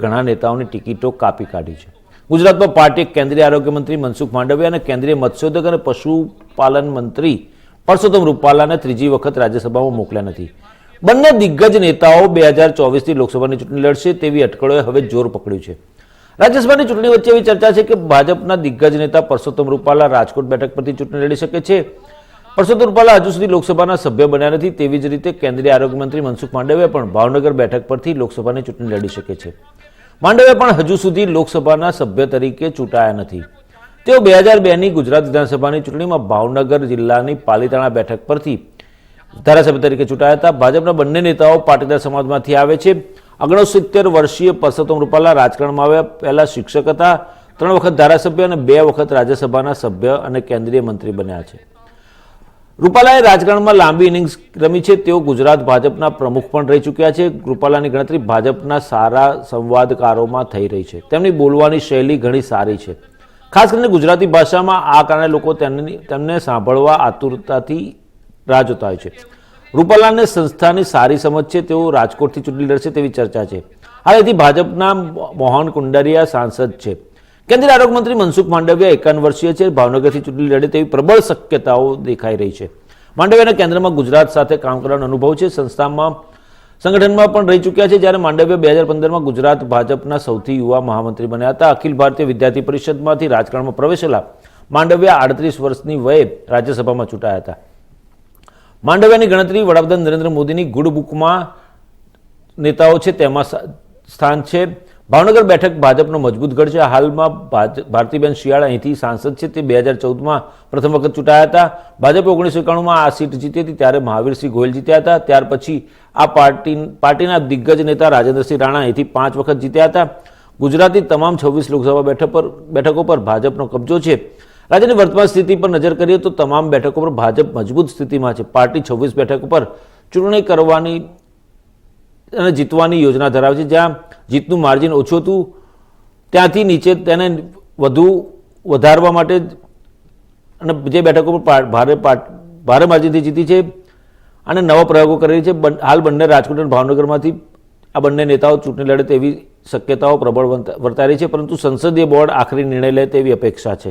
ઘણા નેતાઓની ટિકિટો કાપી કાઢી છે. ગુજરાતમાં પાર્ટીએ કેન્દ્રીય આરોગ્ય મંત્રી મનસુખ માંડવિયા અને કેન્દ્રીય મત્સ્યોદ્યોગ અને પશુપાલન મંત્રી પરસોત્તમ રૂપાલાને ત્રીજી વખત રાજ્યસભામાં મોકલ્યા નથી. બંને દિગ્ગજ નેતાઓ બે હજાર ચોવીસથી લોકસભાની ચૂંટણી લડશે તેવી અટકળોએ હવે જોર પકડ્યું છે. રાજ્યસભાની ચૂંટણી વચ્ચે એવી ચર્ચા છે કે ભાજપના દિગ્ગજ નેતા પરસોત્તમ રૂપાલા રાજકોટ બેઠક પરથી ચૂંટણી લડી શકે છે. પરસોત્તમ રૂપાલા હજુ સુધી લોકસભાના સભ્ય બન્યા નથી, તેવી જ રીતે કેન્દ્રીય આરોગ્ય મંત્રી મનસુખ માંડવિયા પણ ભાવનગર બેઠક પરથી લોકસભાની ચૂંટણી લડી શકે છે. માંડવિયા પણ હજુ સુધી લોકસભાના સભ્ય તરીકે ચૂંટાયા નથી. તેઓ બે હજાર બેની ગુજરાત વિધાનસભાની ચૂંટણીમાં ભાવનગર જિલ્લાની પાલીતાણા બેઠક પરથી ધારાસભ્ય તરીકે ચૂંટાયા હતા. ભાજપના બંને નેતાઓ પાટીદાર સમાજમાંથી આવે છે. ઓગણસિત્તેર વર્ષીય પરસોત્તમ રૂપાલા રાજકારણમાં આવ્યા. પહેલા શિક્ષક હતા, ત્રણ વખત ધારાસભ્ય અને બે વખત રાજ્યસભાના સભ્ય અને કેન્દ્રીય મંત્રી બન્યા છે. રૂપાલાએ રાજકારણમાં લાંબી ઇનિંગ્સ રમી છે. તેઓ ગુજરાત ભાજપના પ્રમુખ પણ રહી ચૂક્યા છે. રૂપાલાની ગણતરી ભાજપના સારા સંવાદકારોમાં થઈ રહી છે. તેમની બોલવાની શૈલી ઘણી સારી છે. ખાસ કરીને ગુજરાતી ભાષામાં આ કારણે લોકો તેમની તેમને સાંભળવા આતુરતાથી રાહ જોતા હોય છે. રૂપાલાને સંસ્થાની સારી સમજ છે. તેઓ રાજકોટથી ચૂંટણી લડશે તેવી ચર્ચા છે. હાલ એથી ભાજપના મોહન કુંડારિયા સાંસદ છે. કેન્દ્રીય આરોગ્ય મનસુખ માંડવિયા એકાવન વર્ષીય છે. ભાવનગરથી ચૂંટણી લડે તેવી પ્રબળ શક્યતાઓ દેખાઈ રહી છે. માંડવિયાના કેન્દ્રમાં ગુજરાત સાથે કામ કરવાનો અનુભવ છે. સંસ્થામાં, સંગઠનમાં પણ રહી ચૂક્યા છે, જ્યારે માંડવિયા બે હજાર પંદરમાં ગુજરાત ભાજપના સૌથી યુવા મહામંત્રી બન્યા હતા. અખિલ ભારતીય વિદ્યાર્થી પરિષદમાંથી રાજકારણમાં પ્રવેશેલા માંડવિયા આડત્રીસ વર્ષની વયે રાજ્યસભામાં ચૂંટાયા હતા. માંડવિયાની ગણતરી વડાપ્રધાન નરેન્દ્ર મોદીની ગુડ બુકમાં નેતાઓ છે, તેમાં સ્થાન છે. ભાવનગર બેઠક ભાજપનો મજબૂત ગઢ છે. હાલમાં ભારતીબેન શિયાળ અહીંથી સાંસદ છે. તે બે હજાર ચૌદમાં પ્રથમ વખત ચૂંટાયા હતા. ભાજપે ઓગણીસો એકાણુંમાં આ સીટ જીતી હતી, ત્યારે મહાવીરસિંહ ગોયલ જીત્યા હતા. ત્યાર પછી આ પાર્ટી પાર્ટીના દિગ્ગજ નેતા રાજેન્દ્રસિંહ રાણા અહીંથી પાંચ વખત જીત્યા હતા. ગુજરાતની તમામ છવ્વીસ લોકસભા બેઠક પર, બેઠકો પર ભાજપનો કબજો છે. રાજ્યની વર્તમાન સ્થિતિ પર નજર કરીએ તો તમામ બેઠકો પર ભાજપ મજબૂત સ્થિતિમાં છે. પાર્ટી છવ્વીસ બેઠકો પર ચૂંટણી કરવાની અને જીતવાની યોજના ધરાવે છે. જ્યાં જીતનું માર્જિન ઓછું હતું, ત્યાંથી નીચે તેને વધુ વધારવા માટે અને જે બેઠકો પર ભારે ભારે માર્જિનથી જીતી છે અને નવા પ્રયોગો કરી છે. હાલ બંને રાજકોટ અને ભાવનગરમાંથી આ બંને નેતાઓ ચૂંટણી લડે તેવી શક્યતાઓ પ્રબળ વર્તા રહી છે, પરંતુ સંસદીય બોર્ડ આખરી નિર્ણય લે તેવી અપેક્ષા છે.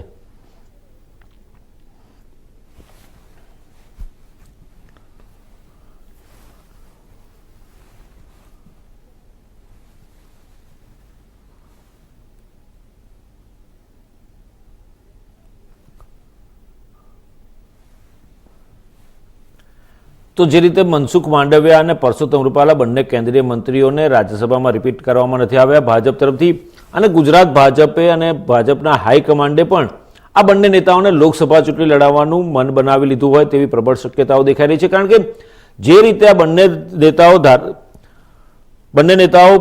તો જે રીતે મનસુખ માંડવિયા અને પરસોત્તમ રૂપાલા બંને કેન્દ્રીય મંત્રીઓને રાજ્યસભામાં રિપીટ કરવામાં નથી આવ્યા, ભાજપ તરફથી. અને ગુજરાત ભાજપે અને ભાજપના હાઈકમાન્ડે પણ આ બંને નેતાઓને લોકસભા ચૂંટણી લડાવવાનું મન બનાવી લીધું હોય તેવી પ્રબળ શક્યતાઓ દેખાઈ રહી છે. કારણ કે જે રીતે આ બંને નેતાઓ ધાર, બંને નેતાઓ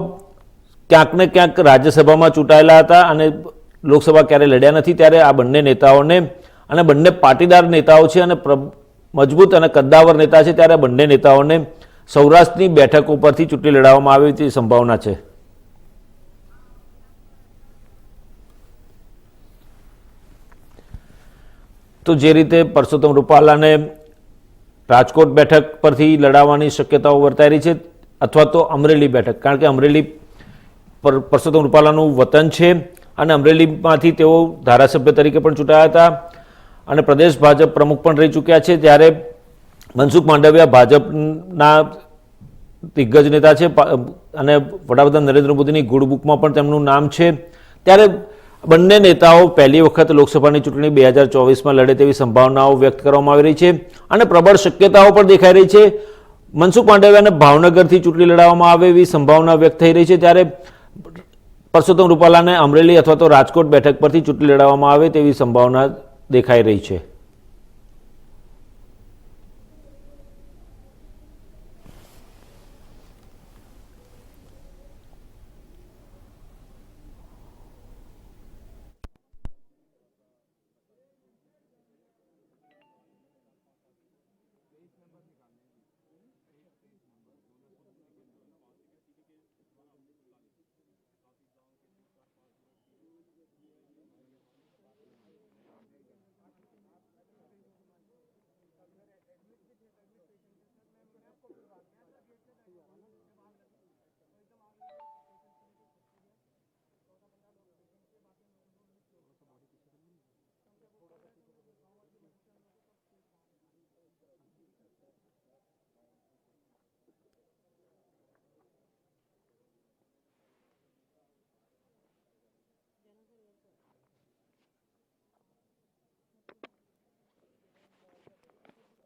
ક્યાંક ને ક્યાંક રાજ્યસભામાં ચૂંટાયેલા હતા અને લોકસભા ક્યારે લડ્યા નથી, ત્યારે આ બંને નેતાઓને અને બંને પાટીદાર નેતાઓ છે અને મજબૂત અને કદ્દાવર નેતા છે ત્યારે બંને નેતાઓને સૌરાષ્ટ્રની બેઠક ઉપરથી ચૂંટણી લડાવવામાં આવે તેવી સંભાવના છે. તો જે રીતે પરસોત્તમ રૂપાલાને રાજકોટ બેઠક પરથી લડાવવાની શક્યતાઓ વર્તાઈ રહી છે અથવા તો અમરેલી બેઠક, કારણ કે અમરેલી પર પરસોત્તમ રૂપાલાનું વતન છે અને અમરેલીમાંથી તેઓ ધારાસભ્ય તરીકે પણ ચૂંટાયા હતા. અને પ્રદેશ ભાજપ પ્રમુખ પણ રહી ચૂક્યા છે ત્યારે મનસુખ માંડવિયા ભાજપના દિગ્ગજ નેતા છે અને વડાપ્રધાન નરેન્દ્ર મોદીની ગુડ બુકમાં પણ તેમનું નામ છે. ત્યારે બંને નેતાઓ પહેલી વખત લોકસભાની ચૂંટણી બે હજાર ચોવીસમાં લડે તેવી સંભાવનાઓ વ્યક્ત કરવામાં આવી રહી છે અને પ્રબળ શક્યતાઓ પણ દેખાઈ રહી છે. મનસુખ માંડવિયાને ભાવનગરથી ચૂંટણી લડાવવામાં આવે એવી સંભાવના વ્યક્ત થઈ રહી છે ત્યારે પરસોત્તમ રૂપાલાને અમરેલી અથવા તો રાજકોટ બેઠક પરથી ચૂંટણી લડાવવામાં આવે તેવી સંભાવના દેખાઈ રહી છે.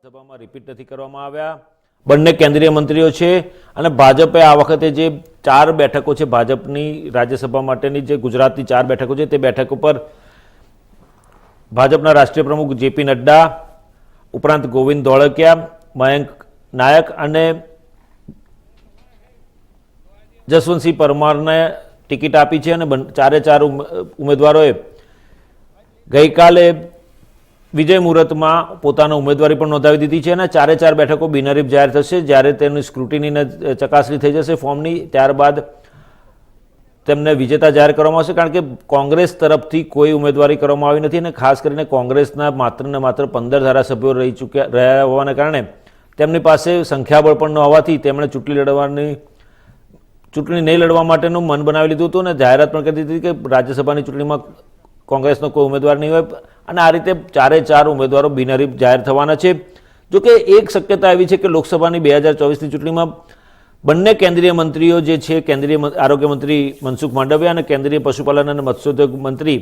સભામાં રિપીટ નથી કરવામાં આવ્યા. બંને કેન્દ્રીય મંત્રીઓ છે અને ભાજપે આ વખતે જે ચાર બેઠકો છે, ભાજપની રાજ્યસભા માટેની જે ગુજરાતની ચાર બેઠકો છે, તે બેઠક ઉપર ભાજપના રાષ્ટ્રીય પ્રમુખ જેપી નડ્ડા, ઉપરાંત ગોવિંદ ધોળકિયા, મયંક નાયક અને જસવંતસિંહ પરમારને ટિકિટ આપી છે અને ચારે ચાર ઉમેદવારોએ ગઈકાલે વિજય મુહૂર્તમાં પોતાનો ઉમેદવારી પણ નોંધાવી દીધી છે અને ચારે ચાર બેઠકો બિનહરીફ જાહેર થશે. જ્યારે તેની સ્ક્રુટિનીને ચકાસણી થઈ જશે ફોર્મની, ત્યારબાદ તેમને વિજેતા જાહેર કરવામાં આવશે. કારણ કે કોંગ્રેસ તરફથી કોઈ ઉમેદવારી કરવામાં આવી નથી અને ખાસ કરીને કોંગ્રેસના માત્ર ને માત્ર પંદર ધારાસભ્યો રહી ચૂક્યા, રહ્યા હોવાને કારણે તેમની પાસે સંખ્યાબળ પણ ન હોવાથી તેમણે ચૂંટણી લડવાની, ચૂંટણી નહીં લડવા માટેનું મન બનાવી લીધું હતું અને જાહેરાત પણ કરી દીધી કે રાજ્યસભાની ચૂંટણીમાં કોંગ્રેસનો કોઈ ઉમેદવાર નહીં હોય. અને આ રીતે ચારે ચાર ઉમેદવારો બિનહરીફ જાહેર થવાના છે. જો કે એક શક્યતા એવી છે કે લોકસભાની બે હજાર ચોવીસની ચૂંટણીમાં બંને કેન્દ્રીય મંત્રીઓ જે છે, કેન્દ્રીય આરોગ્ય મંત્રી મનસુખ માંડવિયા અને કેન્દ્રીય પશુપાલન અને મત્સ્યોદ્યોગ મંત્રી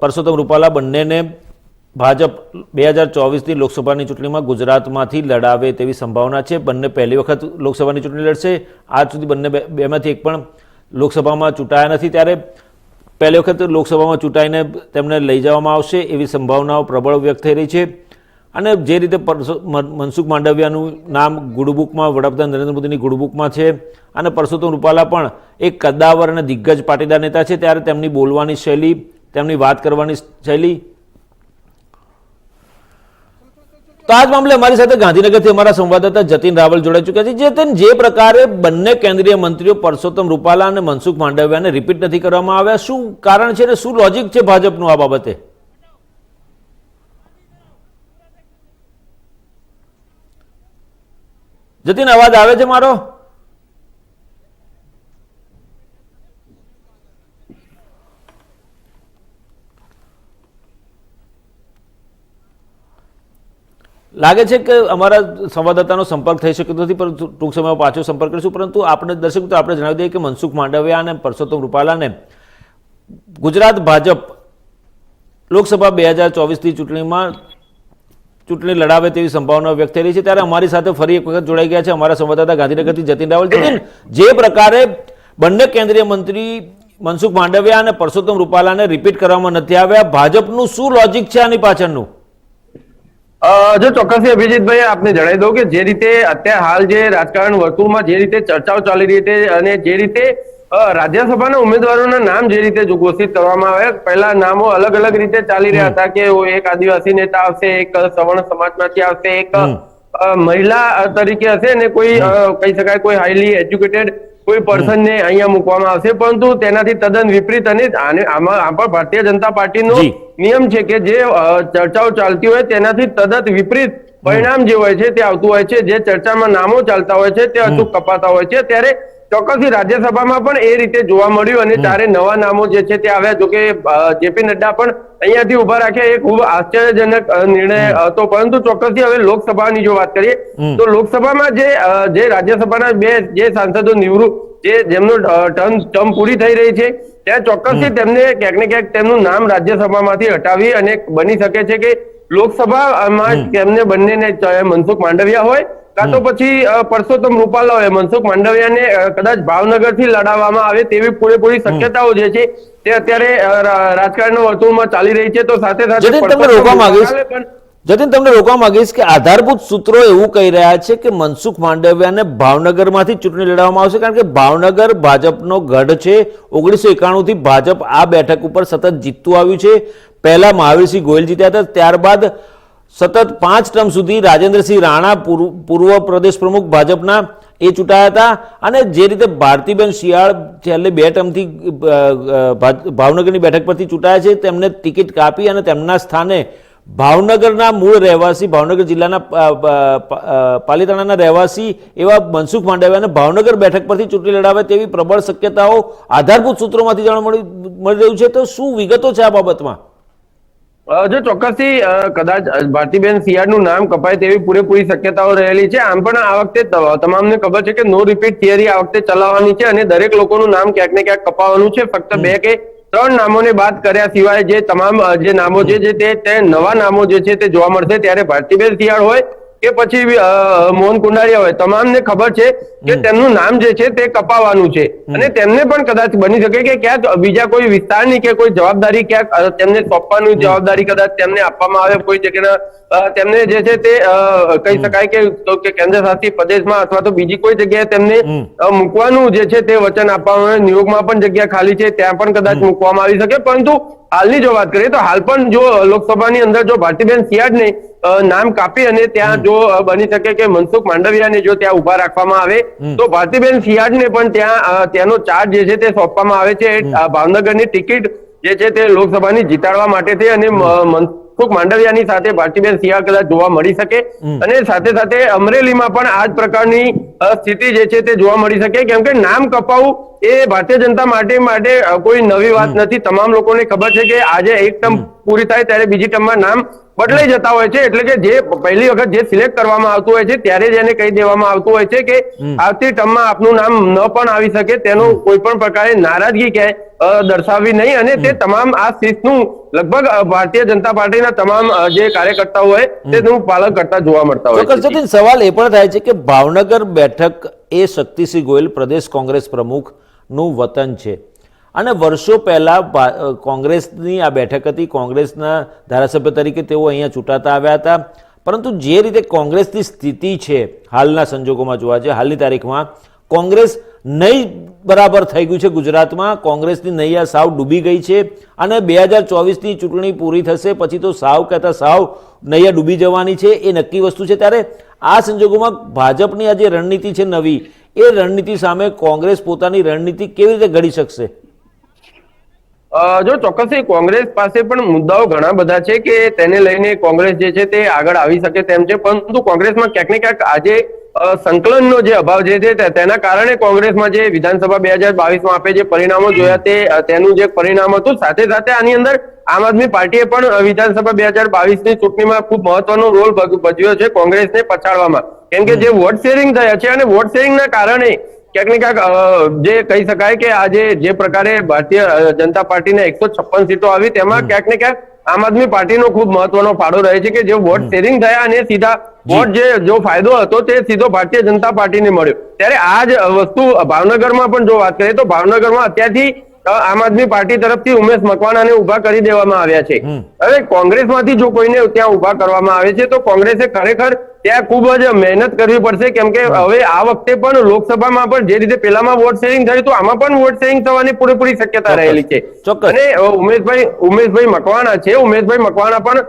પરસોત્તમ રૂપાલા બંનેને ભાજપ બે હજાર ચોવીસની લોકસભાની ચૂંટણીમાં ગુજરાતમાંથી લડાવે તેવી સંભાવના છે. બંને પહેલી વખત લોકસભાની ચૂંટણી લડશે. આજ સુધી બંને બેમાંથી એક પણ લોકસભામાં ચૂંટાયા નથી. ત્યારે પહેલી વખત લોકસભામાં ચૂંટાઈને તેમને લઈ જવામાં આવશે એવી સંભાવનાઓ પ્રબળ વ્યક્ત થઈ રહી છે. અને જે રીતે મનસુખ માંડવિયાનું નામ ગુડબુકમાં, વડાપ્રધાન નરેન્દ્ર મોદીની ગુડબુકમાં છે અને પરસોત્તમ રૂપાલા પણ એક કદાવર અને દિગ્ગજ પાટીદાર નેતા છે. ત્યારે તેમની બોલવાની શૈલી, તેમની વાત કરવાની શૈલી તો આ જ મામલે અમારી સાથે ગાંધીનગરથી અમારા સંવાદદાતા જતીન રાવલ જોડાઈ ચૂક્યા છે. જતીન જે પ્રકારે બંને કેન્દ્રીય મંત્રીઓ પરસોત્તમ રૂપાલા અને મનસુખ માંડવિયાને રિપીટ નથી કરવામાં આવ્યા, શું કારણ છે અને શું લોજિક છે ભાજપનું આ બાબતે? જતીન, અવાજ આવે છે મારો? લાગે છે કે અમારા સંવાદદાતાનો સંપર્ક થઈ શક્યો નથી, પરંતુ ટૂંક સમયમાં પાછો સંપર્ક કરીશું. પરંતુ આપણે દર્શક તો આપણે જણાવી દઈએ કે મનસુખ માંડવિયા અને પરસોત્તમ રૂપાલાને ગુજરાત ભાજપ લોકસભા બે હજાર ચોવીસની ચૂંટણીમાં ચૂંટણી લડાવે તેવી સંભાવના વ્યક્ત થઈ રહી છે. ત્યારે અમારી સાથે ફરી એક વખત જોડાઈ ગયા છે અમારા સંવાદદાતા ગાંધીનગરથી જતીન રાવલ. જતીન, જે પ્રકારે બંને કેન્દ્રીય મંત્રી મનસુખ માંડવિયા અને પરસોત્તમ રૂપાલાને રિપીટ કરવામાં નથી આવ્યા, ભાજપનું શું લોજિક છે આની પાછળનું? જો ચોક્કસથી અભિજીતભાઈ આપને જણાવી દઉં કે જે રીતે અત્યારે હાલ જે રાજકારણ વર્તુળમાં જે રીતે ચર્ચાઓ ચાલી રહી છે અને જે રીતે રાજ્યસભાના ઉમેદવારોના નામ જે રીતે ઘોષિત કરવામાં આવ્યા પહેલા નામો અલગ અલગ રીતે ચાલી રહ્યા હતા કે એક આદિવાસી નેતા આવશે એક સવર્ણ સમાજમાંથી આવશે એક મહિલા તરીકે હશે અને કોઈ કહી શકાય કોઈ હાઈલી એજ્યુકેટેડ કોઈ પર્સન ને અહીંયા મૂકવામાં આવશે પરંતુ તેનાથી તદ્દન વિપરીત અને આમાં પણ ભારતીય જનતા પાર્ટીનો. નિયમ છે કે જે ચર્ચાઓ ચાલતી હોય તેનાથી તદ્દન વિપરીત પરિણામ જે હોય છે તે આવતું હોય છે જે ચર્ચામાં નામો ચાલતા હોય છે તે અચૂક કપાતા હોય છે. ત્યારે ચોક્કસથી રાજ્યસભામાં પણ એ રીતે જોવા મળ્યું અને ચારે નવા નામો જે છે તે આવ્યા જોકે જેપી નડ્ડા પણ અહીંયાથી ઊભા રાખ્યા એ ખૂબ આશ્ચર્યજનક નિર્ણય હતો. પરંતુ ચોક્કસથી હવે લોકસભાની જો વાત કરીએ તો લોકસભામાં જે જે રાજ્યસભાના બે જે સાંસદો નિવૃત્ત જે જેમનું ટર્મ ટર્મ પૂરી થઈ રહી છે ત્યાં ચોક્કસથી તેમને ક્યાંક ને ક્યાંક તેમનું નામ રાજ્યસભામાંથી હટાવી અને બની શકે છે કે લોકસભામાં તેમને બંનેને ચાહે મનસુખ માંડવિયા હોય કાં તો પછી પરસોત્તમ રૂપાલા હોય મનસુખ માંડવિયાને કદાચ ભાવનગરથી લડાવવામાં આવે તેવી પૂરેપૂરી શક્યતાઓ જે છે તે અત્યારે રાજકારણના વર્તુળમાં ચાલી રહી છે તો સાથે સાથે જતીન, રોકવા માંગીશ. જતીન તમને રોકવા માંગીશ કે આધારભૂત સૂત્રો એવું કહી રહ્યા છે કે મનસુખ માંડવિયાને ભાવનગરમાંથી ચૂંટણી લડાવવામાં આવશે? કારણ કે ભાવનગર ભાજપનો ગઢ છે ઓગણીસો એકાણુંથી ભાજપ આ બેઠક ઉપર સતત જીતતું આવ્યું છે. પહેલા મહાવીરસિંહ ગોયલ જીત્યા હતા ત્યારબાદ સતત પાંચ ટર્મ સુધી રાજેન્દ્રસિંહ રાણા પૂર્વ પ્રદેશ પ્રમુખ ભાજપના એ ચૂંટાયા હતા અને જે રીતે ભારતીબેન શિયાળ છેલ્લે બે ટર્મથી ભાવનગરની બેઠક પરથી ચૂંટાયા છે, તેમને ટિકિટ કાપી અને તેમના સ્થાને ભાવનગરના મૂળ રહેવાસી, ભાવનગર જિલ્લાના પાલીતાણાના રહેવાસી એવા મનસુખ માંડવિયાને ભાવનગર બેઠક પરથી ચૂંટણી લડાવે તેવી પ્રબળ શક્યતાઓ આધારભૂત સૂત્રોમાંથી જાણવા મળી મળી રહ્યું છે. તો શું વિગતો છે આ બાબતમાં? જો ચોક્કસથી કદાચ ભારતીબેન સિયાળનું નામ કપાય તેવી પૂરેપૂરી શક્યતાઓ રહેલી છે. આમ પણ આ વખતે તમામને ખબર છે કે નો રિપીટ થિયરી આ વખતે ચલાવવાની છે અને દરેક લોકોનું નામ ક્યાંક ને ક્યાંક કપાવવાનું છે. ફક્ત બે કે ત્રણ નામોને બાદ કર્યા સિવાય જે તમામ જે નામો છે જે તે તે નવા નામો જે છે તે જોવા મળશે. ત્યારે ભારતીબેન શિયાળ હોય કે પછી મોહન કુંડારિયા હોય તમામને ખબર છે કે તેમનું નામ જે છે તે કપાવાનું છે. અને તેમને પણ કદાચ બની શકે કે ક્યાંક બીજા કોઈ વિસ્તારની કે કોઈ જવાબદારી ક્યાંક તેમને સોંપવાની જવાબદારી કદાચ તેમને આપવામાં આવે કોઈ જગ્યાના તેમને જે છે તે કહી શકાય કે કેન્દ્ર શાસિત પ્રદેશમાં અથવા તો બીજી કોઈ જગ્યાએ તેમને મૂકવાનું જે છે તે વચન આપવામાં આવે. નિયોગમાં પણ જગ્યા ખાલી છે ત્યાં પણ કદાચ મૂકવામાં આવી શકે. પરંતુ હાલની જો વાત કરીએ તો હાલ પણ જો લોકસભાની અંદર જો ભારતીબેન સિયાડને અ, નામ કાપી અને ત્યાં જો બની શકે કે મનસુખ માંડવિયાને જો ત્યાં ઊભા રાખવામાં આવે તો ભારતીબેન સિયાડને પણ ત્યાં ત્યાંનો ચાર્જ જે છે તે સોંપવામાં આવે છે. ભાવનગરની ટિકિટ જે છે તે લોકસભાની જીતાડવા માટે છે અને મનસુખ માંડવિયાની સાથે ભારતીબેન સિંહ કદાચ જોવા મળી શકે. અને સાથે સાથે અમરેલીમાં પણ આ જ પ્રકારની સ્થિતિ જે છે તે જોવા મળી શકે. કેમ કે નામ કપાવું એ ભારતીય જનતા માટે માટે કોઈ નવી વાત નથી. તમામ લોકોને ખબર છે કે આજે એક ટર્મ પૂરી થાય ત્યારે બીજી ટર્મમાં નામ બદલાઈ જતા હોય છે એટલે કે જે પહેલી વખત જે સિલેક્ટ કરવામાં આવતું હોય છે ત્યારે જ એને કહી દેવામાં આવતું હોય છે કે આવતી ટર્મમાં આપનું નામ ન પણ આવી શકે તેનો કોઈ પણ પ્રકારે નારાજગી ક્યાંય દર્શાવવી નહીં અને તે તમામ આ શિસ્તનું લગભગ ભારતીય જનતા પાર્ટીના તમામ જે કાર્યકર્તાઓ હોય તેનું પાલન કરતા જોવા મળતા હોય ચોક્કસ જતીન સવાલ એ પણ થાય છે કે ભાવનગર બેઠક એ શક્તિસિંહ ગોયલ પ્રદેશ કોંગ્રેસ પ્રમુખનું વતન છે. અને વર્ષો પહેલાં કોંગ્રેસની, આ બેઠક હતી, કોંગ્રેસના ધારાસભ્ય તરીકે તેઓ અહીંયા ચૂંટાતા આવ્યા હતા. પરંતુ જે રીતે કોંગ્રેસની સ્થિતિ છે, હાલના સંજોગોમાં જોવા છે હાલની તારીખમાં, કોંગ્રેસ નહીં બરાબર થઈ ગયું છે ગુજરાતમાં, કોંગ્રેસની નૈયા સાવ ડૂબી ગઈ છે અને બે હજાર ચોવીસની ચૂંટણી પૂરી થશે, પછી તો સાવ કહેતા સાવ નૈયા ડૂબી જવાની છે, એ નક્કી વસ્તુ છે. ત્યારે આ સંજોગોમાં ભાજપની આ જે રણનીતિ છે નવી, એ રણનીતિ સામે કોંગ્રેસ પોતાની રણનીતિ કેવી રીતે ઘડી શકશે? જો ચોક્કસથી કોંગ્રેસ પાસે પણ મુદ્દાઓ ઘણા બધા છે કે તેને લઈને કોંગ્રેસ જે છે તે આગળ આવી શકે તેમ છે પરંતુ કોંગ્રેસમાં ક્યાંક ને ક્યાંક આજે સંકલનનો જે અભાવ જે છે તેના કારણે કોંગ્રેસમાં જે વિધાનસભા બે હજાર બાવીસમાં આપે જે પરિણામો જોયા તે તેનું જે પરિણામ હતું સાથે સાથે આની અંદર આમ આદમી પાર્ટીએ પણ વિધાનસભા બે હજાર બાવીસની ચૂંટણીમાં ખૂબ મહત્વનો રોલ ભજવ્યો છે કોંગ્રેસને પછાડવામાં. કેમ કે જે વોટ શેરિંગ થયા છે અને વોટ શેરિંગના કારણે ક્યાંક ને ક્યાંક જે કહી શકાય કે આજે જે પ્રકારે ભારતીય જનતા પાર્ટીને એકસો છપ્પન સીટો આવી તેમાં ક્યાંક ને ક્યાંક આમ આદમી પાર્ટીનો ખૂબ મહત્વનો ફાળો રહે છે કે જે વોટ શેરિંગ થયા અને સીધા વોટ જે જો ફાયદો હતો તે સીધો ભારતીય જનતા પાર્ટીને મળ્યો. ત્યારે આ જ વસ્તુ ભાવનગરમાં પણ જો વાત કરીએ તો ભાવનગરમાં અત્યારથી આમ આદમી પાર્ટી તરફથી ઉમેશ મકવાણાને ઊભા કરી દેવામાં આવ્યા છે. હવે કોંગ્રેસમાંથી જો કોઈને ત્યાં ઊભા કરવામાં આવે છે તો કોંગ્રેસે ખરેખર ત્યાં ખૂબ જ મહેનત કરવી પડશે કેમ કે હવે આ વખતે પણ લોકસભામાં પણ જે રીતે પેલામાં વોટ શેરિંગ થયું હતું આમાં પણ વોટ શેરિંગ થવાની પૂરેપૂરી શક્યતા રહેલી છે. અને ઉમેશભાઈ ઉમેશભાઈ મકવાણા છે. ઉમેશભાઈ મકવાણા પણ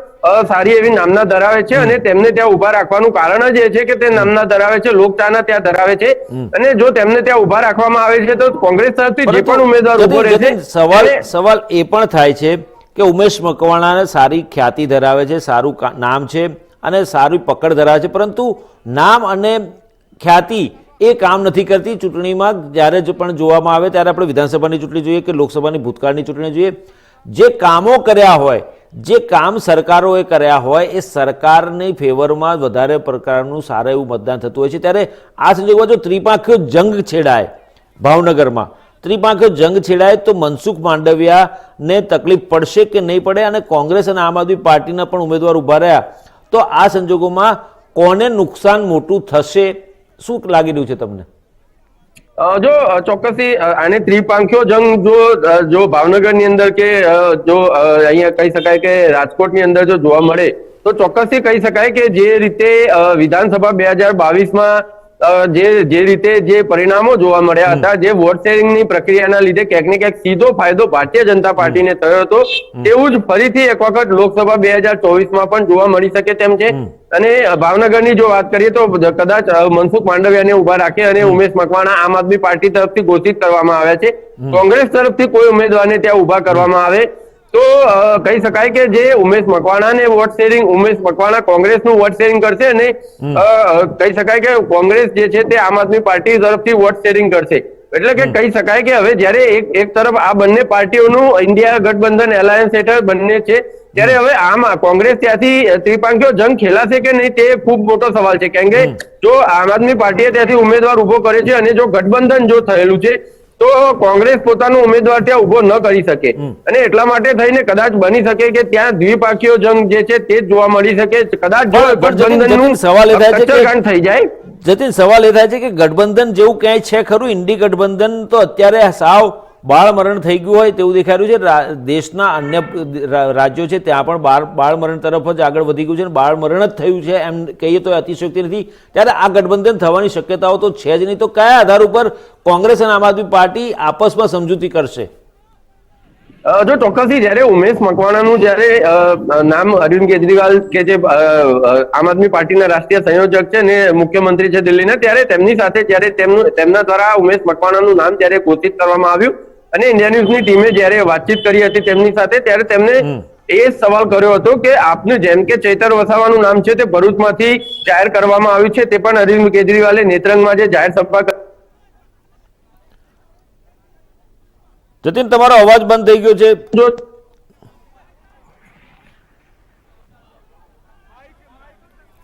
સારી એવી નામના ધરાવે છે અને તેમને ત્યાં ઊભા રાખવાનું કારણ જ એ છે કે તે નામના ધરાવે છે લોકચાહના ત્યાં ધરાવે છે. અને જો તેમને ત્યાં ઊભા રાખવામાં આવે છે તો કોંગ્રેસ તરફથી જે પણ ઉમેદવાર ઊભો રહે રહેશે સવાલ સવાલ એ પણ થાય છે કે ઉમેશ મકવાણાને સારી ખ્યાતિ ધરાવે છે સારું નામ છે. અને સારી પકડ ધરાવે છે. પરંતુ નામ અને ખ્યાતિ એ કામ નથી કરતી. ચૂંટણીમાં જ્યારે પણ જોવામાં આવે ત્યારે આપણે વિધાનસભાની ચૂંટણી જોઈએ કે લોકસભાની ભૂતકાળની ચૂંટણી જોઈએ. જે કામો કર્યા હોય, જે કામ સરકારોએ કર્યા હોય, એ સરકારની ફેવરમાં વધારે પ્રકારનું સારું એવું મતદાન થતું હોય છે. ત્યારે આ સંજોગમાં જો ત્રિપાંખ્યો જંગ છેડાય ભાવનગરમાં, ત્રિપાંખ્યો જંગ છેડાય તો મનસુખ માંડવિયાને તકલીફ પડશે કે નહીં પડે? અને કોંગ્રેસ અને આમ આદમી પાર્ટીના પણ ઉમેદવાર ઊભા રહ્યા. તો આ સંજોગોમાં કોને નુકસાન મોટું થશે? શું લાગી રહ્યું છે તમને? જો ચોક્કસથી આને ત્રિપાંખ્યો જંગ જો જો ભાવનગરની અંદર કે જો અહીંયા કહી શકાય કે રાજકોટની અંદર જો જોવા મળે, તો ચોક્કસથી કહી શકાય કે જે રીતે વિધાનસભા બે હજાર બાવીસમાં જે જે રીતે જે પરિણામો જોવા મળ્યા હતા જે વોટ શેરિંગની પ્રક્રિયાના લીધે ક્યાંક ને ક્યાંક સીધો ફાયદો ભારતીય જનતા પાર્ટીને થયો હતો. તેવું જ ફરીથી એક વખત લોકસભા બે હજાર ચોવીસમાં પણ જોવા મળી શકે તેમ છે. અને ભાવનગરની જો વાત કરીએ તો કદાચ મનસુખ માંડવિયાને ઊભા રાખે અને ઉમેશ મકવાણા આમ આદમી પાર્ટી તરફથી ઘોષિત કરવામાં આવ્યા છે. કોંગ્રેસ તરફથી કોઈ ઉમેદવારને ત્યાં ઊભા કરવામાં આવે. તો કહી શકાય કે જે ઉમેશ મકવાણાને વોટ શેરિંગ ઉમેશ મકવાણા કોંગ્રેસનું વોટ શેરિંગ કરશે અને કહી શકાય કે કોંગ્રેસ જે છે તે આમ આદમી પાર્ટી તરફથી વોટ શેરિંગ કરશે. એટલે કે કહી શકાય કે હવે જ્યારે એક એક તરફ આ બંને પાર્ટીઓનું ઇન્ડિયા ગઠબંધન એલાયન્સ હેઠળ બંને છે ત્યારે હવે આમ કોંગ્રેસ ત્યાંથી ત્રિપાંખીઓ જંગ ખેલાશે કે નહીં તે ખૂબ મોટો સવાલ છે. કેમ કે જો આમ આદમી પાર્ટીએ ત્યાંથી ઉમેદવાર ઊભો કરે છે અને જો ગઠબંધન જો થયેલું છે તો કોંગ્રેસ પોતાનો ઉમેદવાર ત્યાં ઊભો ન કરી શકે. અને એટલા માટે થઈને કદાચ બની શકે કે ત્યાં દ્વિપાક્ષીય જંગ જે છે તે જ જોવા મળી શકે. કદાચ ગઠબંધનનું સવાલ એ થાય છે કે- થઈ જાય. જતીન સવાલ એ થાય છે કે ગઠબંધન જેવું ક્યાંય છે ખરું? ઇન્ડી ગઠબંધન તો અત્યારે સાવ બાળમરણ થઈ ગયું હોય તેવું દેખાઈ રહ્યું છે દેશના અન્ય રાજ્યો છે ત્યાં પણ બાળ બાળમરણ તરફ જ આગળ વધી ગયું છે અને બાળમરણ જ થયું છે એમ કહીએ તો અતિશયોક્તિ નથી. ત્યારે આ ગઠબંધન થવાની શક્યતાઓ તો છે જ નહીં. તો કયા આધાર ઉપર કોંગ્રેસ અને આમ આદમી પાર્ટી આપસમાં સમજૂતી કરશે? જો ચોક્કસથી જ્યારે ઉમેશ મકવાણાનું જ્યારે નામ અરવિંદ કેજરીવાલ કે જે આમ આદમી પાર્ટીના રાષ્ટ્રીય સંયોજક છે ને મુખ્યમંત્રી છે દિલ્હીના, ત્યારે તેમની સાથે જ્યારે તેમનું, તેમના દ્વારા ઉમેશ મકવાણાનું નામ જ્યારે ઘોષિત કરવામાં આવ્યું અને ઇન્ડિયા ન્યૂઝની ટીમે જ્યારે વાતચીત કરી હતી તેમની સાથે ત્યારે તેમને એ સવાલ કર્યો હતો કે આપને જેમ કે ચૈતર વસાવાનું નામ છે તે ભરૂચમાંથી જાહેર કરવામાં આવ્યું છે તે પણ અરવિંદ કેજરીવાલે નેત્રંગમાં જે જાહેર સભા જતીન તમારો અવાજ બંધ થઈ ગયો છે.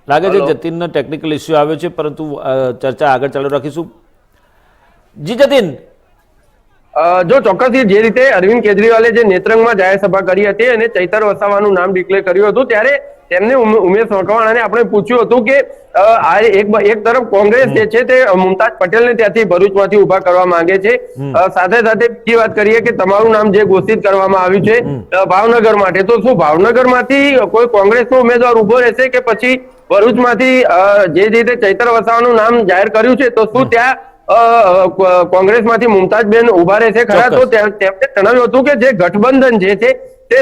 લાગે છે જતીનનો ટેકનિકલ ઇસ્યુ આવ્યો છે પરંતુ ચર્ચા આગળ ચાલુ રાખીશું. જી જતીન જો ચોક્કસથી જે રીતે અરવિંદ કેજરીવાલે જે નેત્રંગમાં જાહેરસભા કરી હતી અને ચૈતર વસાવાનું નામ ડિક્લેર કર્યું હતું ત્યારે તેમને ઉમેશ મકવાણાને આપણે પૂછ્યું હતું કે આ એક એક તરફ કોંગ્રેસ જે છે તે મુમતાજ પટેલને ત્યાંથી ભરૂચમાંથી ઊભા કરવા માંગે છે. સાથે સાથે બીજી વાત કરીએ કે તમારું નામ જે ઘોષિત કરવામાં આવ્યું છે ભાવનગર માટે. તો શું ભાવનગરમાંથી કોઈ કોંગ્રેસનો ઉમેદવાર ઊભો રહેશે કે પછી ભરૂચમાંથી જે રીતે ચૈતર વસાવાનું નામ જાહેર કર્યું છે તો શું ત્યાં કોંગ્રેસમાંથી મુમતાજબેન ઊભા રહેશે ખરા તો. તેમણે જણાવ્યું હતું કે જે ગઠબંધન જે છે તે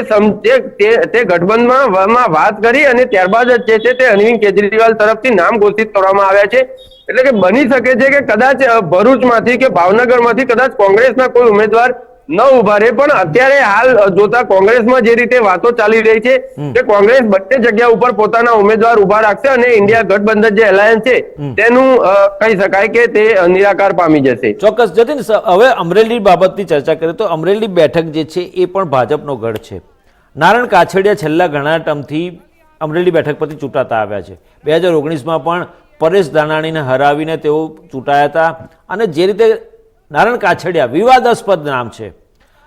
તે- ગઠબંધનમાં વાત કરી અને ત્યારબાદ જ જે છે તે અરવિંદ કેજરીવાલ તરફથી નામ ઘોષિત કરવામાં આવ્યા છે એટલે કે બની શકે છે કે કદાચ ભરૂચમાંથી કે ભાવનગરમાંથી કદાચ કોંગ્રેસના કોઈ ઉમેદવાર ન ઊભા રહે. પણ અત્યારે હાલ જોતા કોંગ્રેસમાં જે રીતે વાતો ચાલી રહી છે કે કોંગ્રેસ બંને જગ્યા ઉપર પોતાના ઉમેદવાર ઊભા રાખશે અને ઇન્ડિયા ગઠબંધન જે એલાયન્સ છે તેનું કહી શકાય કે તે નિરાકાર પામી જશે. ચોક્કસ. જતીન હવે અમરેલી બાબતની ચર્ચા કરીએ તો અમરેલી બેઠક જે છે એ પણ ભાજપનો ગઢ છે. નારણ કાછડિયા છેલ્લા ઘણા ટર્મથી અમરેલી બેઠક પરથી ચૂંટાતા આવ્યા છે. બે હજાર ઓગણીસમાં પણ પરેશ ધાનાણીને હરાવીને તેઓ ચૂંટાયા હતા અને જે રીતે નારાયણ કાછડિયા વિવાદાસ્પદ નામ છે.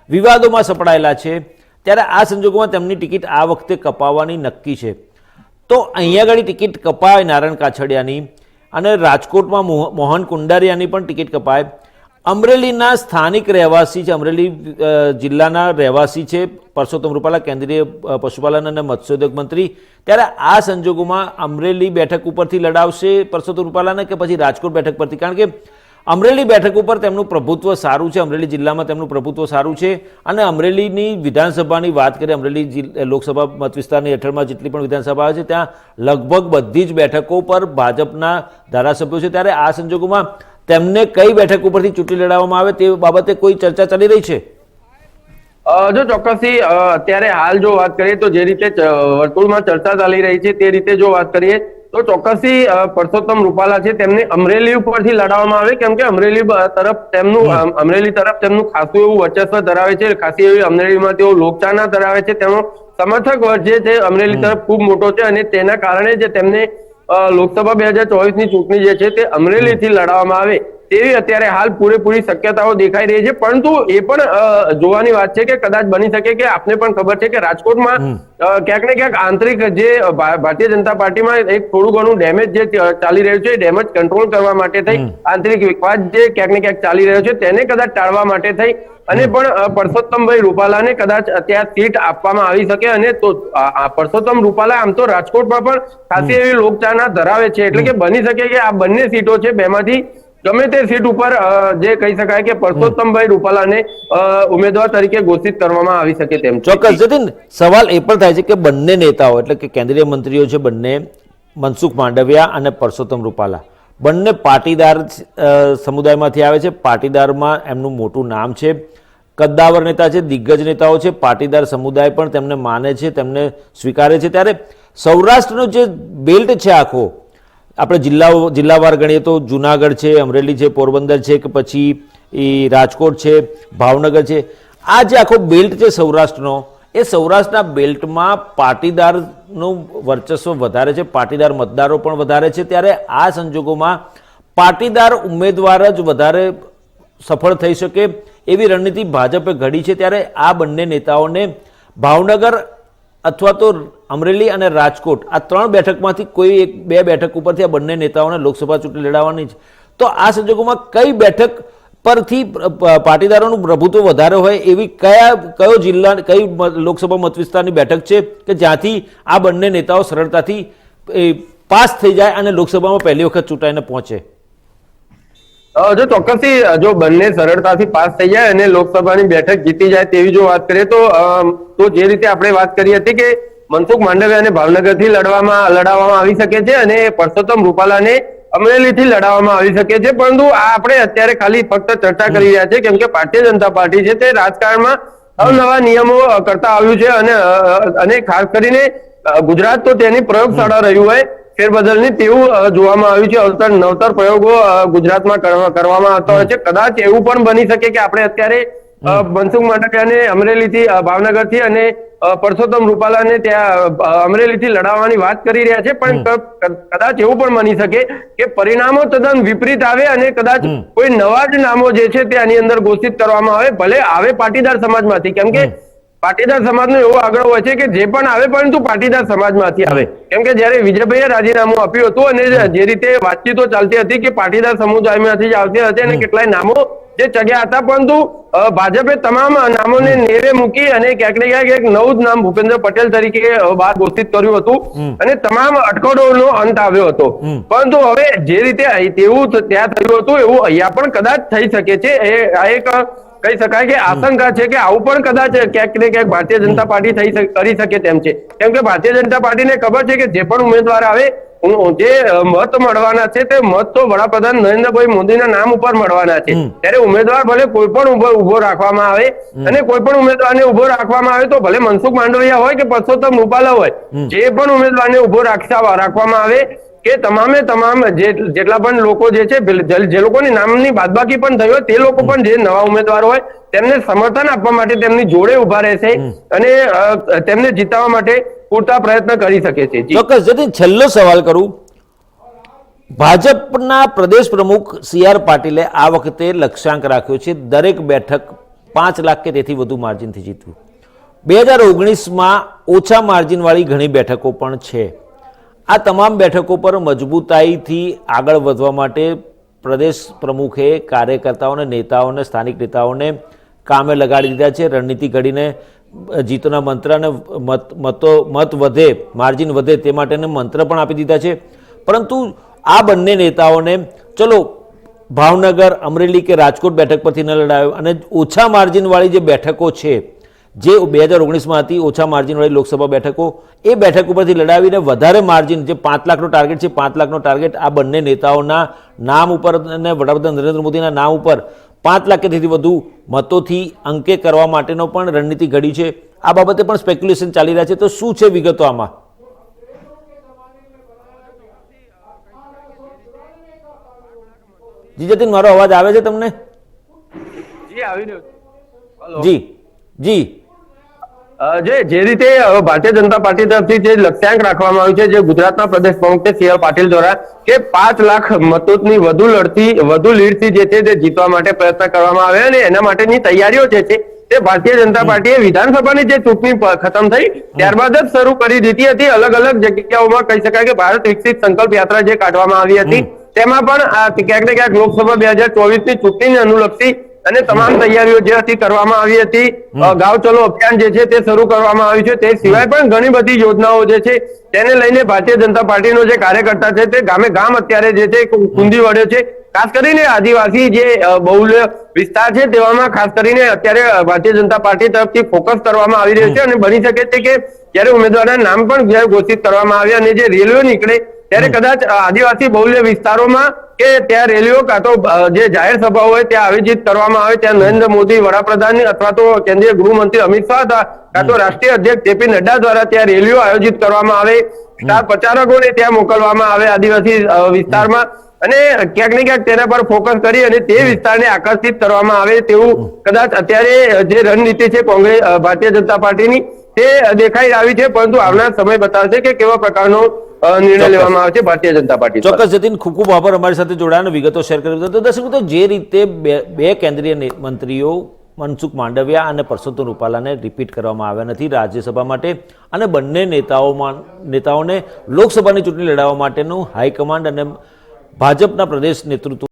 વિવાદોમાં સપડાયેલા છે. ત્યારે આ સંજોગોમાં તેમની ટિકિટ આ વખતે કપાવવાની નક્કી છે. તો અહીંયા આગળ ટિકિટ કપાય નારણ કાછડિયાની અને રાજકોટમાં મોહ- મોહન કુંડારિયાની પણ ટિકિટ કપાય. અમરેલીના સ્થાનિક રહેવાસી છે, અમરેલી જિલ્લાના રહેવાસી છે પરસોત્તમ રૂપાલા, કેન્દ્રીય પશુપાલન અને મત્સ્યોદ્યોગ મંત્રી. ત્યારે આ સંજોગોમાં અમરેલી બેઠક ઉપરથી લડાવશે પરસોત્તમ રૂપાલાને કે પછી રાજકોટ બેઠક પરથી? કારણ કે અમરેલી બેઠક ઉપર તેમનું પ્રભુત્વ સારું છે, અમરેલી જિલ્લામાં તેમનું પ્રભુત્વ સારું છે અને અમરેલીની વિધાનસભાની વાત કરીએ, અમરેલી લોકસભા મત વિસ્તારની હેઠળમાં જેટલી પણ વિધાનસભા આવે છે, ત્યાં લગભગ બધી જ બેઠકો પર ભાજપના ધારાસભ્યો છે. ત્યારે આ સંજોગોમાં તેમને કઈ બેઠક ઉપરથી ચૂંટણી લડાવવામાં આવે તે બાબતે કોઈ ચર્ચા ચાલી રહી છે? જો ચોક્કસથી અત્યારે હાલ જો વાત કરીએ તો જે રીતે વર્તુળમાં ચર્ચા ચાલી રહી છે તે રીતે જો વાત કરીએ તો ચોક્કસથી પરસોત્તમ રૂપાલા છે તેમને અમરેલી ઉપરથી લડાવવામાં આવે. કેમ કે અમરેલી તરફ તેમનું અમરેલી તરફ તેમનું ખાસું એવું વર્ચસ્વ ધરાવે છે. ખાસી એવી અમરેલીમાં તેઓ લોકચાના ધરાવે છે. તેમનો સમર્થક વર્ગ જે છે અમરેલી તરફ ખૂબ મોટો છે અને તેના કારણે જે તેમને લોકસભા બે હજાર ચોવીસની ચૂંટણી જે છે તે અમરેલીથી લડાવવામાં આવે. તેવી અત્યારે હાલ પૂરેપૂરી શક્યતાઓ દેખાઈ રહી છે. પરંતુ એ પણ જોવાની વાત છે કે કદાચ બની શકે કે આપને પણ ખબર છે કે રાજકોટમાં ક્યાંક ને ક્યાંક આંતરિક જે ભારતીય જનતા પાર્ટીમાં એક થોડું ઘણું ડેમેજ જે ચાલી રહ્યું છે ડેમેજ કંટ્રોલ કરવા માટે થઈ. આંતરિક વિવાદ જે ક્યાંક ને ક્યાંક ચાલી રહ્યો છે તેને કદાચ ટાળવા માટે થઈ. અને પણ પરસોત્તમભાઈ રૂપાલાને કદાચ ત્યાં સીટ આપવામાં આવી શકે અને તો પરસોત્તમ રૂપાલા આમ તો રાજકોટમાં પણ ખાસી એવી લોકચાહના ધરાવે છે. એટલે કે બની શકે કે આ બંને સીટો છે બેમાંથી ગમે તે સીટ ઉપર જે કહી શકાય કે પરસોત્તમભાઈ રૂપાલાને ઉમેદવાર તરીકે ઘોષિત કરવામાં આવી શકે તેમ. ચોક્કસ. જતીન, સવાલ એ પણ થાય છે કે બંને નેતાઓ, એટલે કે કેન્દ્રીય મંત્રીઓ છે બંને, મનસુખ માંડવિયા અને પરસોત્તમ રૂપાલા, બંને પાટીદાર સમુદાયમાંથી આવે છે. પાટીદારમાં એમનું મોટું નામ છે. કદ્દાવર નેતા છે, દિગ્ગજ નેતાઓ છે. પાટીદાર સમુદાય પણ તેમને માને છે, તેમને સ્વીકારે છે. ત્યારે સૌરાષ્ટ્રનો જે બેલ્ટ છે આખો આપણે જિલ્લાઓ જિલ્લાવાર ગણીએ તો જુનાગઢ છે, અમરેલી છે, પોરબંદર છે કે પછી એ રાજકોટ છે, ભાવનગર છે. આ જે આખો બેલ્ટ છે સૌરાષ્ટ્રનો, એ સૌરાષ્ટ્રના બેલ્ટમાં પાટીદારનું વર્ચસ્વ વધારે છે, પાટીદાર મતદારો પણ વધારે છે. ત્યારે આ સંજોગોમાં પાટીદાર ઉમેદવાર જ વધારે સફળ થઈ શકે એવી રણનીતિ ભાજપે ઘડી છે. ત્યારે આ બંને નેતાઓને ભાવનગર અથવા તો અમરેલી અને રાજકોટ, આ ત્રણ બેઠકમાંથી કોઈ એક બે બેઠક ઉપરથી આ બંને નેતાઓને લોકસભા ચૂંટણી લડાવવાની છે. તો આ સંજોગોમાં કઈ બેઠક પરથી પાટીદારોનું પ્રભુત્વ વધારે હોય એવી કયા, કયો જિલ્લા, કઈ લોકસભા મત વિસ્તારની બેઠક છે કે જ્યાંથી આ બંને નેતાઓ સરળતાથી પાસ થઈ જાય અને લોકસભામાં પહેલી વખત ચૂંટાઈને પહોંચે? જો ચોક્કસથી જો બંને સરળતાથી પાસ થઈ જાય અને લોકસભાની બેઠક જીતી જાય તેવી જો વાત કરીએ તો તો જે રીતે આપણે વાત કરી હતી કે મનસુખ માંડવિયાને ભાવનગરથી લડવામાં, લડાવવામાં આવી શકે છે અને પરસોત્તમ રૂપાલાને અમરેલીથી લડાવવામાં આવી શકે છે. પરંતુ આ આપણે અત્યારે ખાલી ફક્ત ચર્ચા કરી રહ્યા છે કેમ કે ભારતીય જનતા પાર્ટી છે તે રાજકારણમાં અવનવા નિયમો કરતા આવ્યું છે અને અને ખાસ કરીને ગુજરાત તો તેની પ્રયોગશાળા રહ્યું હોય. ફેરબદલની તેવું જોવામાં આવ્યું છે. અવતર નવતર પ્રયોગો ગુજરાતમાં કરવામાં આવતા હોય છે. કદાચ એવું પણ બની શકે કે આપણે અત્યારે મનસુખ માંડવિયાને અમરેલીથી ભાવનગરથી અને પરસોત્તમ રૂપાલાને ત્યાં અમરેલીથી લડાવવાની વાત કરી રહ્યા છે. પણ કદાચ એવું પણ બની શકે કે પરિણામો તદ્દન વિપરીત આવે અને કદાચ કોઈ નવા જ નામો જે છે તે આની અંદર ઘોષિત કરવામાં આવે ભલે આવે પાટીદાર સમાજમાંથી. કેમ કે પાટીદાર સમાજનો એવો આગ્રહ હોય છે કે જે પણ આવે પરંતુ પાટીદાર સમાજમાંથી આવે. કેમ કે જ્યારે વિજયભાઈએ રાજીનામું આપ્યું હતું અને જે- રીતે વાતચીતો ચાલતી હતી કે પાટીદાર સમુદાયમાંથી જ આવતી હતી અને કેટલાય નામો જે ચગ્યા હતા પરંતુ ભાજપે તમામ નામોને નેવે મૂકી અને ક્યાંક ને ક્યાંક એક નવું જ નામ ભૂપેન્દ્ર પટેલ તરીકે બહાર ઘોષિત કર્યું હતું અને તમામ અટકળોનો અંત આવ્યો હતો. પરંતુ હવે જે રીતે તેવું ત્યાં થયું હતું એવું અહીંયા પણ કદાચ થઈ શકે છે. એ આ એક કહી શકાય કે આશંકા છે કે આવું પણ કદાચ ક્યાંક ને ક્યાંક ભારતીય જનતા પાર્ટી થઈ કરી શકે તેમ છે. કેમ કે ભારતીય જનતા પાર્ટીને ખબર છે કે જે પણ ઉમેદવાર આવે જે મત મળવાના છે તે મત તો વડાપ્રધાન નરેન્દ્રભાઈ મોદીના નામ ઉપર મળવાના છે. ત્યારે ઉમેદવાર ભલે કોઈ પણ ઊભો રાખવામાં આવે અને કોઈ પણ ઉમેદવારને ઊભો રાખવામાં આવે તો ભલે મનસુખ માંડવિયા હોય કે પરસોત્તમ રૂપાલા હોય જે પણ ઉમેદવારને ઊભો રાખવા રાખવામાં આવે કે તમામે તમામ જેટલા પણ લોકો જે છે જે લોકોની નામની બાદબાકી પણ થઈ હોય તે લોકો પણ જે નવા ઉમેદવાર હોય તેમને સમર્થન આપવા માટે તેમની જોડે ઊભા રહેશે અને તેમને જીતાડવા માટે પૂરતા પ્રયત્ન કરી શકે છે. ચોક્કસ. જતીન છેલ્લો સવાલ કરું. ભાજપના પ્રદેશ પ્રમુખ સી આર પાટીલે આ વખતે લક્ષ્યાંક રાખ્યો છે દરેક બેઠક પાંચ લાખ કે તેથી વધુ માર્જિનથી જીતવું બે હજાર ઓગણીસમાં ઓછા માર્જિનવાળી ઘણી બેઠકો પણ છે. આ તમામ બેઠકો પર મજબૂતાઈથી આગળ વધવા માટે પ્રદેશ પ્રમુખે કાર્યકર્તાઓને નેતાઓને સ્થાનિક નેતાઓને કામે લગાડી દીધા છે. રણનીતિ ઘડીને જીતના મંત્ર અને મત, મતો, મત વધે, માર્જિન વધે તે માટેને મંત્ર પણ આપી દીધા છે. પરંતુ આ બંને નેતાઓને, ચલો, ભાવનગર, અમરેલી કે રાજકોટ બેઠક પરથી ન લડાયો અને ઓછા માર્જિનવાળી જે બેઠકો છે જે બે હજાર ઓગણીસમાં હતી ઓછા માર્જિનવાળી લોકસભા બેઠકો એ બેઠક ઉપરથી લડાવીને વધારે માર્જિન જે પાંચ લાખનો ટાર્ગેટ છે પાંચ લાખનો ટાર્ગેટ આ બંને નેતાઓના નામ ઉપર અને વડાપ્રધાન નરેન્દ્ર મોદીના નામ ઉપર પાંચ લાખ તેથી વધુ મતોથી અંકે કરવા માટેનો પણ રણનીતિ ઘડી છે. આ બાબતે પણ સ્પેક્યુલેશન ચાલી રહ્યા છે. તો શું છે વિગતો આમાં? જી જતીન મારો અવાજ આવે છે તમને? જી આવી રહ્યો જી જી. જે જે રીતે ભારતીય જનતા પાર્ટી તરફથી જે લક્ષ્યાંક રાખવામાં આવ્યું છે જે ગુજરાતના પ્રદેશ પ્રમુખ છે સી પાટીલ દ્વારા કે પાંચ લાખ મતોની વધુ લડતી વધુ લીડથી જે છે તે જીતવા માટે પ્રયત્ન કરવામાં આવે અને એના માટેની તૈયારીઓ જે છે તે ભારતીય જનતા પાર્ટીએ વિધાનસભાની જે ચૂંટણી ખતમ થઈ ત્યારબાદ જ શરૂ કરી દીધી હતી. અલગ અલગ જગ્યાઓમાં કહી શકાય કે ભારત વિકસિત સંકલ્પ યાત્રા જે કાઢવામાં આવી હતી તેમાં પણ આ ક્યાંક ને ક્યાંક લોકસભા બે હજાર ચોવીસની ચૂંટણીને અનુલક્ષી અને તમામ તૈયારીઓ જે હતી કરવામાં આવી હતી. ગાવ ચલો અભિયાન જે છે તે શરૂ કરવામાં આવ્યું છે. તે સિવાય પણ ઘણી બધી યોજનાઓ જે છે તેને લઈને ભારતીય જનતા પાર્ટીનો જે કાર્યકર્તા છે તે ગામે ગામ અત્યારે જે છે કુંદી વળ્યો છે. ખાસ કરીને આદિવાસી જે બહુલ વિસ્તાર છે તેવામાં ખાસ કરીને અત્યારે ભારતીય જનતા પાર્ટી તરફથી ફોકસ કરવામાં આવી રહ્યું છે અને બની શકે છે કે જ્યારે ઉમેદવારના નામ પણ ઘોષિત કરવામાં આવે અને જે રેલવે નીકળે ત્યારે કદાચ આદિવાસી બહુલ્ય વિસ્તારોમાં કે ત્યાં રેલીઓ કાં તો જે જાહેર સભા હોય ત્યાં આયોજિત કરવામાં આવે ત્યાં નરેન્દ્ર મોદી વડાપ્રધાન અથવા તો કેન્દ્રીય ગૃહમંત્રી અમિત શાહ હતા કાં તો રાષ્ટ્રીય અધ્યક્ષ જેપી નડ્ડા દ્વારા ત્યાં રેલીઓ આયોજિત કરવામાં આવે સ્ટાર પ્રચારકોને ત્યાં મોકલવામાં આવે આદિવાસી વિસ્તારમાં. અને ક્યાંક ને ક્યાંક તેના પર ફોકસ કરી અને તે વિસ્તારને આકર્ષિત કરવામાં આવે તેવું કદાચ અત્યારે જે રણનીતિ છે કોંગ્રેસ ભારતીય જનતા પાર્ટીની તે દેખાઈ આવી છે પરંતુ આવનાર સમય બતાવશે કે કેવા પ્રકારનો નિર્ણય લેવામાં આવે છે ભારતીય જનતા પાર્ટી. ચોક્કસ જતીન ખૂબ ખૂબ આભાર અમારી સાથે જોડાયા વિગતો શેર કરી તો દર્શક મિત્રો જે રીતે બે કેન્દ્રીય મંત્રીઓ મનસુખ માંડવિયા અને પરસોત્તમ રૂપાલાને રિપીટ કરવામાં આવ્યા નથી રાજ્યસભા માટે અને બંને નેતાઓમાં નેતાઓને લોકસભાની ચૂંટણી લડાવવા માટેનું હાઈકમાન્ડ અને ભાજપના પ્રદેશ નેતૃત્વ